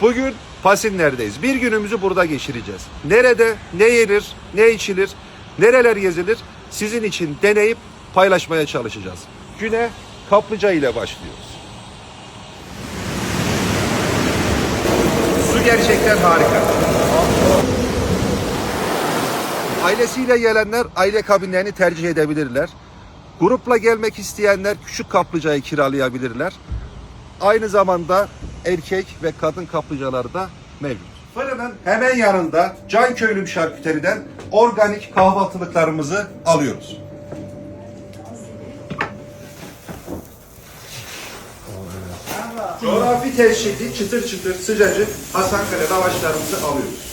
Bugün Pasinler'deyiz. Bir günümüzü burada geçireceğiz. Nerede, ne yenir, ne içilir, nereler gezilir sizin için deneyip paylaşmaya çalışacağız. Güne kaplıca ile başlıyoruz. Su gerçekten harika. Ailesiyle gelenler aile kabinlerini tercih edebilirler. Grupla gelmek isteyenler küçük kaplıcayı kiralayabilirler. Aynı zamanda erkek ve kadın kaplıcaları da mevcut. Fırının hemen yanında Can Köylüm Şarküteri'den organik kahvaltılıklarımızı alıyoruz. Coğrafi teşhidi çıtır çıtır sıcacık Hasankale lavaşlarımızı alıyoruz.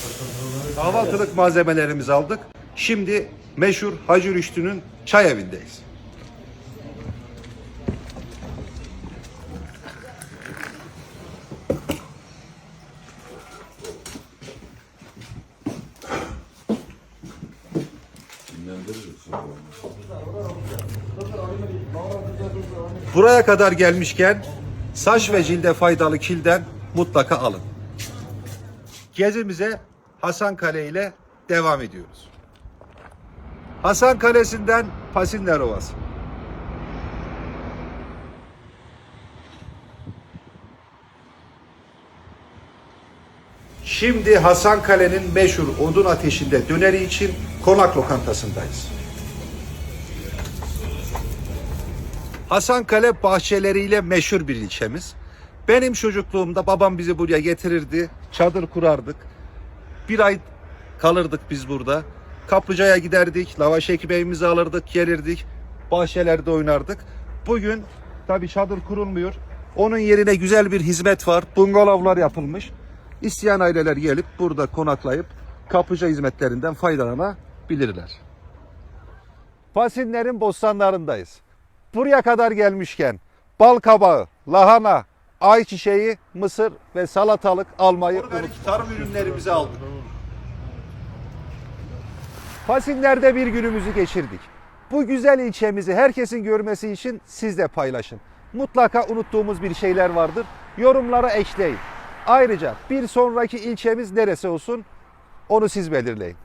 Kahvaltılık malzemelerimizi aldık. Şimdi meşhur Hacı Rüştü'nün çay evindeyiz. Buraya kadar gelmişken saç ve cilde faydalı kilden mutlaka alın. Gezimize Hasan Kale ile devam ediyoruz. Hasan Kalesi'nden Pasinler Ovası. Şimdi Hasan Kale'nin meşhur odun ateşinde döneri için konak lokantasındayız. Hasankale bahçeleriyle meşhur bir ilçemiz. Benim çocukluğumda babam bizi buraya getirirdi. Çadır kurardık. Bir ay kalırdık biz burada. Kaplıcaya giderdik. Lavaş ekmeğimizi alırdık, gelirdik. Bahçelerde oynardık. Bugün tabii çadır kurulmuyor. Onun yerine güzel bir hizmet var. Bungalovlar yapılmış. İsteyen aileler gelip burada konaklayıp kaplıca hizmetlerinden faydalanabilirler. Pasinlerin bostanlarındayız. Buraya kadar gelmişken bal kabağı, lahana, ayçiçeği, mısır ve salatalık almayı Organik tarım ürünlerimizi aldık. Pasinler'de bir günümüzü geçirdik. Bu güzel ilçemizi herkesin görmesi için siz de paylaşın. Mutlaka unuttuğumuz bir şeyler vardır. Yorumlara ekleyin. Ayrıca bir sonraki ilçemiz neresi olsun onu siz belirleyin.